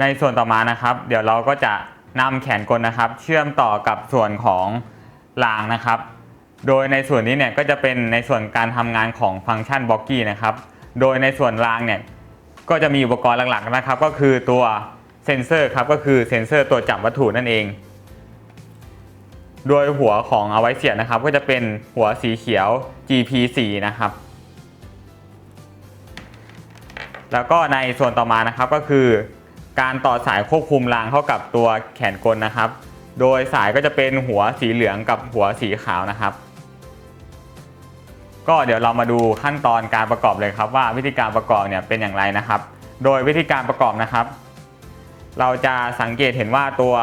ในส่วนต่อมานะครับ เดี๋ยวเราก็จะนำแขนกลนะครับ เชื่อมต่อกับส่วนของรางนะครับ โดยในส่วนนี้เนี่ยก็จะเป็นในส่วนการทำงานของฟังก์ชันบล็อกกี้นะครับ โดยในส่วนรางเนี่ยก็จะมีอุปกรณ์หลักๆนะครับ ก็คือตัวเซนเซอร์ครับก็คือเซนเซอร์ตัวจับวัตถุนั่นเอง โดยหัวของเอาไว้เสียบนะครับ ก็จะเป็นหัวสีเขียว GP4 นะครับ แล้วก็ในส่วนต่อมานะครับก็คือ การต่อสายควบคุมรางเข้ากับตัวแขนกลนะครับ โดยสายก็จะเป็นหัวสีเหลืองกับหัวสีขาวนะครับ ก็เดี๋ยวเรามาดูขั้นตอนการประกอบเลยครับ ว่าวิธีการประกอบเนี่ยเป็นอย่างไรนะครับ โดยวิธีการประกอบนะครับ เราจะสังเกตเห็นว่าตัว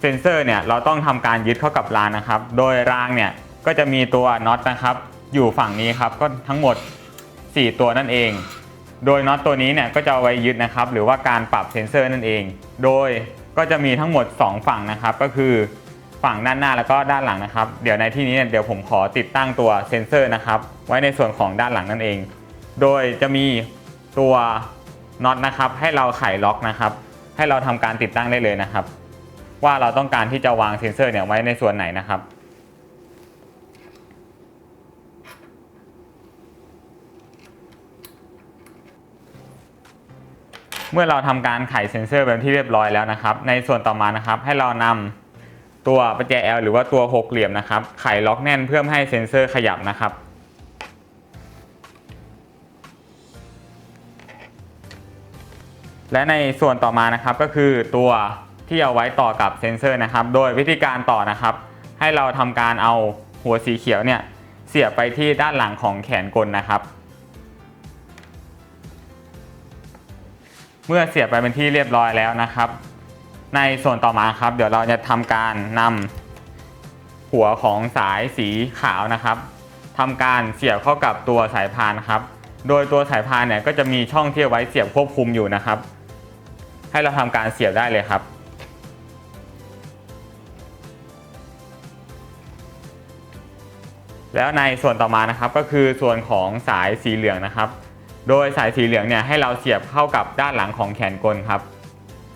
เซนเซอร์เนี่ยเราต้องทำการยึดเข้ากับรางนะครับ โดยรางเนี่ยก็จะมีตัวน็อตนะครับ อยู่ฝั่งนี้ครับก็ทั้งหมด 4 ตัวนั่นเอง โดยน็อตตัวนี้เนี่ยก็จะเอาไว้ยึดนะครับ หรือว่าการปรับเซนเซอร์นั่นเอง โดยก็จะมีทั้งหมด 2 ฝั่งนะครับ ก็คือฝั่งด้านหน้าแล้วก็ด้านหลังนะครับ เดี๋ยวในที่นี้เนี่ยเดี๋ยวผมขอติดตั้งตัวเซนเซอร์นะครับ ไว้ในส่วนของด้านหลังนั่นเอง โดยจะมีตัวน็อตนะครับ ให้เราไขล็อกนะครับ ให้เราทำการติดตั้งได้เลยนะครับ ว่าเราต้องการที่จะวางเซนเซอร์เนี่ยไว้ในส่วนไหนนะครับ เมื่อเราทำการไขเซ็นเซอร์เป็นที่เรียบร้อยแล้วนะครับ ในส่วนต่อมานะครับ ให้เรานำตัวประแจ L หรือว่าตัวหกเหลี่ยมนะครับ ไขล็อกแน่นเพื่อให้เซ็นเซอร์ขยับนะครับและในส่วนต่อมานะครับก็คือตัวที่เอาไว้ต่อกับเซ็นเซอร์นะครับ โดยวิธีการต่อนะครับ ให้เราทำการเอาหัวสีเขียวเนี่ยเสียบไปที่ด้านหลังของแขนกลนะครับ เมื่อเสียบไปเป็นที่เรียบร้อยแล้วนะครับ ในส่วนต่อมาครับ เดี๋ยวเราจะทำการนำหัวของสายสีขาวนะครับทำการเสียบเข้ากับตัวสายพานครับ โดยตัวสายพานเนี่ยก็จะมีช่องที่ไว้เสียบควบคุมอยู่นะครับ ให้เราทำการเสียบได้เลยครับแล้วในส่วนต่อมานะครับก็คือส่วนของสายสีเหลืองนะครับ โดยสายสีเหลืองเนี่ยให้เราเสียบเข้ากับด้านหลังของแขนกลครับ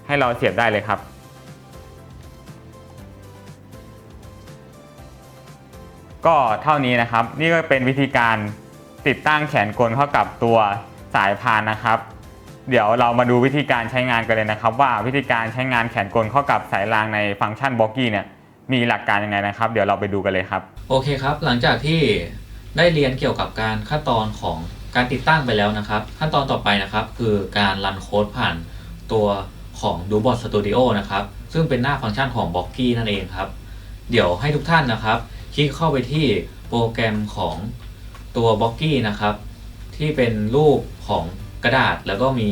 ให้เราเสียบได้เลยครับก็เท่านี้นะครับ นี่ก็เป็นวิธีการติดตั้งแขนกลเข้ากับตัวสายพานนะครับ เดี๋ยวเรามาดูวิธีการใช้งานกันเลยนะครับ ว่าวิธีการใช้งานแขนกลเข้ากับสายรางในฟังก์ชันบล็อกกี้เนี่ยมีหลักการยังไงนะครับ เดี๋ยวเราไปดูกันเลยครับ โอเคครับ หลังจากที่ได้เรียนเกี่ยวกับการขั้นตอนของ การติดตั้งไปแล้วนะครับ ขั้นตอนต่อไปนะครับ คือการรันโค้ดผ่านตัวของ d o b o t Studio นะครับ ซึ่งเป็นหน้าฟังก์ชันของ b o c k y นั่นเองครับ เดี๋ยวให้ทุกท่านนะครับ คลิกเข้าไปที่โปรแกรมของตัว b o c k y นะครับ ที่เป็นรูปของกระดาษแล้วก็มี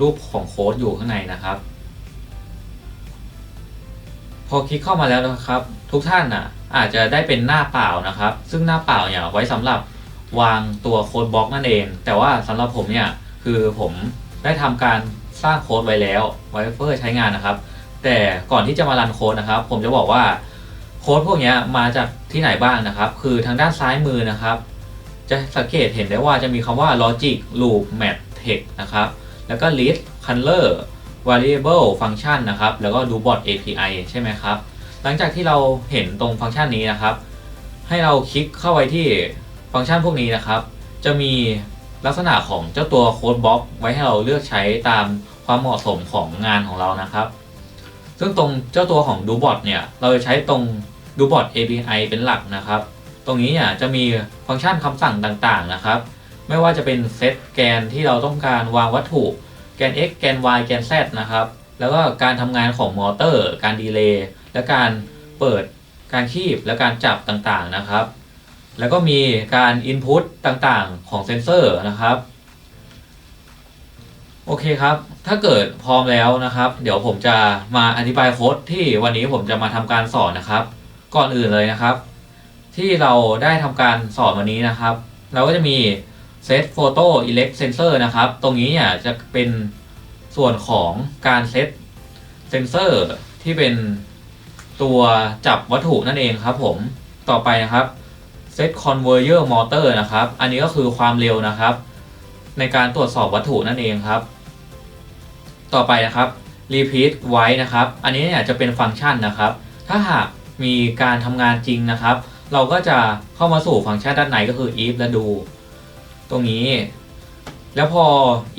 รูปของโค้ดอยู่ข้างในนะครับ พอคลิกเข้ามาแล้วนะครับ ทุกท่านน่ะอาจจะได้เป็นหน้าเปล่านะครับ ซึ่งหน้าเปล่าเนี่ยไว้สำหรับ วางตัวโค้ดบล็อกนั่นเอง แต่ว่าสำหรับผมเนี่ยคือผมได้ทำการสร้างโค้ดไว้แล้วไว้เพื่อใช้งานนะครับ แต่ก่อนที่จะมารันโค้ดนะครับ ผมจะบอกว่าโค้ดพวกนี้มาจากที่ไหนบ้างนะครับ คือทางด้านซ้ายมือนะครับ จะสังเกตเห็นได้ว่าจะมีคำว่า logic loop math text นะครับ แล้วก็ list color variable function นะครับ แล้วก็ do bot API ใช่ไหมครับ หลังจากที่เราเห็นตรงฟังก์ชันนี้นะครับ ให้เราคลิกเข้าไปที่ ฟังก์ชันพวกนี้นะครับ จะมีลักษณะของเจ้าตัวโค้ดบล็อกไว้ให้เราเลือกใช้ตามความเหมาะสมของงานของเรานะครับ ซึ่งตรงเจ้าตัวของ do bot เนี่ย เราจะใช้ตรง do bot API เป็นหลักนะครับ ตรงนี้เนี่ยจะมีฟังก์ชันคำสั่งต่างๆนะครับ ไม่ว่าจะเป็นเซตแกนที่เราต้องการวางวัตถุ แกน x แกน y แกน z นะครับ แล้วก็การทำงานของมอเตอร์ การดีเลย์ และการเปิด การคีบ และการจับต่างๆนะครับ แล้วก็มีการ Input ต่างๆ ของเซนเซอร์นะครับ โอเคครับ ถ้าเกิดพร้อมแล้วนะครับ เดี๋ยวผมจะมาอธิบายโค้ดที่วันนี้ผมจะมาทำการสอนนะครับ ก่อนอื่นเลยนะครับ ที่เราได้ทำการสอนวันนี้นะครับ เราก็จะมี Set Photo Elect Sensor นะครับ ตรงนี้เนี่ยจะเป็นส่วนของการเซตเซนเซอร์ที่เป็นตัวจับวัตถุนั่นเองครับผมต่อไปนะครับ Set Conveyor Motor นะครับ อันนี้ก็คือความเร็วนะครับ ในการตรวจสอบวัตถุนั่นเองครับ ต่อไปนะครับ repeat ไว้นะครับ อันนี้เนี่ยจะเป็นฟังก์ชันนะครับ ถ้าหากมีการทำงานจริงนะครับ เราก็จะเข้ามาสู่ฟังก์ชันด้านในก็คือ if และ do ตรงนี้ แล้วพอ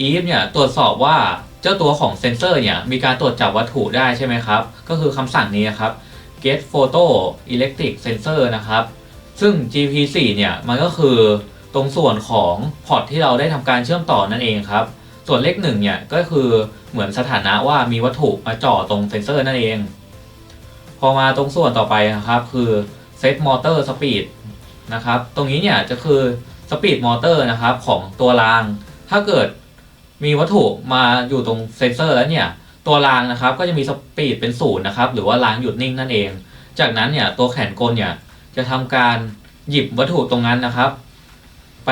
if เนี่ยตรวจสอบว่าเจ้าตัวของเซนเซอร์เนี่ยมีการตรวจจับวัตถุได้ใช่ไหมครับ ก็คือคำสั่งนี้นครับ get photo electric sensor นะครับ ซึ่ง GP4 เนี่ยมันก็คือตรงส่วนของพอร์ตที่เราได้ทำการเชื่อมต่อนั่นเองครับ ส่วนเลขหนึ่งเนี่ยก็คือเหมือนสถานะว่ามีวัตถุมาจ่อตรงเซนเซอร์นั่นเอง พอมาตรงส่วนต่อไปนะครับคือ set motor speed นะครับ ตรงนี้เนี่ยจะคือ speed motor นะครับของตัวราง ถ้าเกิดมีวัตถุมาอยู่ตรงเซนเซอร์แล้วเนี่ยตัวรางนะครับก็จะมีสปีดเป็นศูนย์นะครับหรือว่ารางหยุดนิ่งนั่นเอง จากนั้นเนี่ยตัวแขนกลเนี่ย จะทำการหยิบวัตถุตรงนั้นนะครับ ไป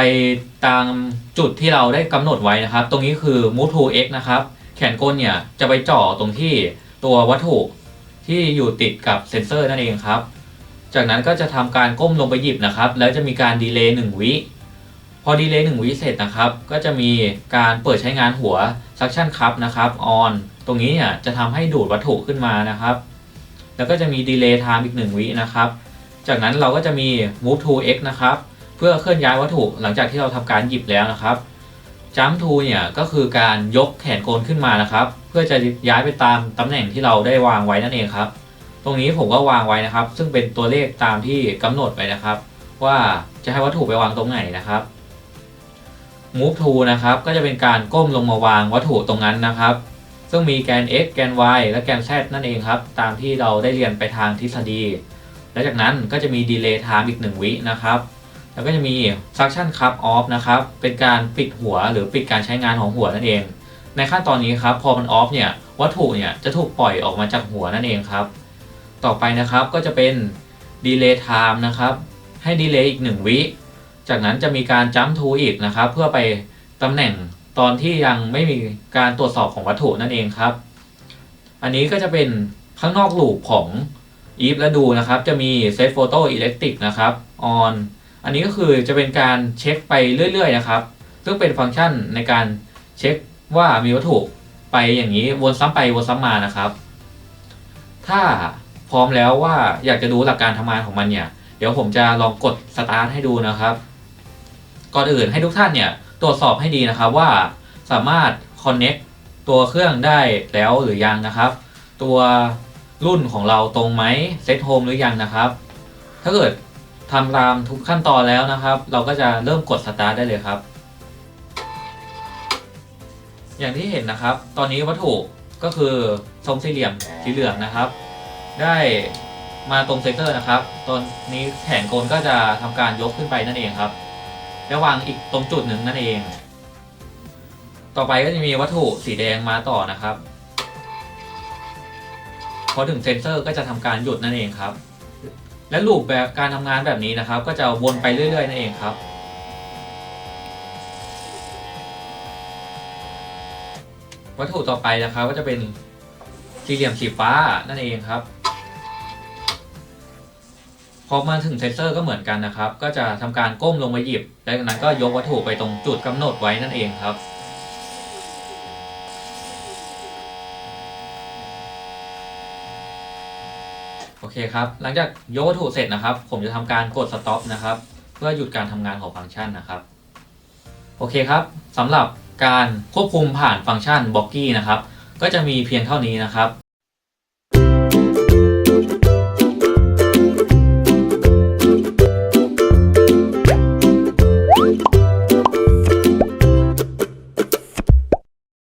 ตามจุดที่เราได้กำหนดไว้นะครับ ตรงนี้คือ move to x นะครับ แขนกลเนี่ยจะไปจ่อตรงที่ตัววัตถุที่อยู่ติดกับเซนเซอร์นั่นเองครับ จากนั้นก็จะทำการก้มลงไปหยิบนะครับ แล้วจะมีการดีเลย์หนึ่งวิพอดีเลย์หนึ่งวิเสร็จนะครับ ก็จะมีการเปิดใช้งานหัว suction cup นะครับ on ตรงนี้เนี่ยจะทำให้ดูดวัตถุขึ้นมานะครับ แล้วก็จะมีดีเลย์ time อีก1วินะครับ จากนั้นเราก็จะมี move to x นะครับ เพื่อเคลื่อนย้ายวัตถุหลังจากที่เราทำการหยิบแล้วนะครับ jump to เนี่ยก็คือการยกแขนกลขึ้นมานะครับ เพื่อจะย้ายไปตามตำแหน่งที่เราได้วางไว้นั่นเองครับ ตรงนี้ผมก็วางไว้นะครับ ซึ่งเป็นตัวเลขตามที่กำหนดไว้นะครับ ว่าจะให้วัตถุไปวางตรงไหนนะครับ move to นะครับก็จะเป็นการก้มลงมาวางวัตถุตรงนั้นนะครับ ซึ่งมีแกน x แกน y และแกน z นั่นเองครับ ตามที่เราได้เรียนไปทางทฤษฎี และจากนั้นก็จะมี delay time อีก 1 วินะครับ แล้วก็จะมี suction cup off นะครับ เป็นการปิดหัวหรือปิดการใช้งานของหัวนั่นเอง ในขั้นตอนนี้ครับ พอมัน off เนี่ย วัตถุเนี่ยจะถูกปล่อยออกมาจากหัวนั่นเองครับ ต่อไปนะครับก็จะเป็น delay time นะครับ ให้ delay อีก 1 วิ จากนั้นจะมีการ jump to อีกนะครับ เพื่อไปตำแหน่งตอนที่ยังไม่มีการตรวจสอบของวัตถุนั่นเองครับ อันนี้ก็จะเป็นข้างนอกลูปของ if และ do นะครับ จะมี set photo electric นะครับ on อันนี้ก็คือจะเป็นการเช็คไปเรื่อยๆนะครับ ซึ่งเป็นฟังก์ชันในการเช็คว่ามีวัตถุไปอย่างนี้วนซ้ำไปวนซ้ำมานะครับ ถ้าพร้อมแล้วว่าอยากจะดูหลักการทำงานของมันเนี่ย เดี๋ยวผมจะลองกด start ให้ดูนะครับ ก่อนอื่นให้ทุกท่านเนี่ยตรวจสอบให้ดีนะครับว่าสามารถ connect ตัวเครื่องได้แล้วหรือยังนะครับ ตัว รุ่นของเราตรงไหมเซตโฮมหรือยังนะครับ ถ้าเกิดทำตามทุกขั้นตอนแล้วนะครับ เราก็จะเริ่มกด start ได้เลยครับ อย่างที่เห็นนะครับ ตอนนี้วัตถุก็คือทรงสี่เหลี่ยมสีเหลืองนะครับ ได้มาตรงเซนเตอร์นะครับ ตอนนี้แขนกลก็จะทำการยกขึ้นไปนั่นเองครับ แล้ววางอีกตรงจุดหนึ่งนั่นเอง ต่อไปก็จะมีวัตถุสีแดงมาต่อนะครับ พอถึงเซนเซอร์ก็จะทำการหยุดนั่นเองครับ และลูปแบบการทำงานแบบนี้นะครับ ก็จะวนไปเรื่อย ๆ นั่นเองครับ วัตถุต่อไปนะครับก็จะเป็นสี่เหลี่ยมสีฟ้านั่นเองครับพอมาถึงเซนเซอร์ก็เหมือนกันนะครับ ก็จะทำการก้มลงมาหยิบ แล้วจากนั้นก็ยกวัตถุไปตรงจุดกำหนดไว้นั่นเองครับ เคครับ หลังจากยกวัตถุเสร็จนะครับ ผมจะทำการกด stop นะครับ เพื่อหยุดการทำงานของฟังก์ชันนะครับ โอเคครับสำหรับการควบคุมผ่านฟังก์ชันบล็อกกี้นะครับ ก็จะมีเพียงเท่านี้นะครับ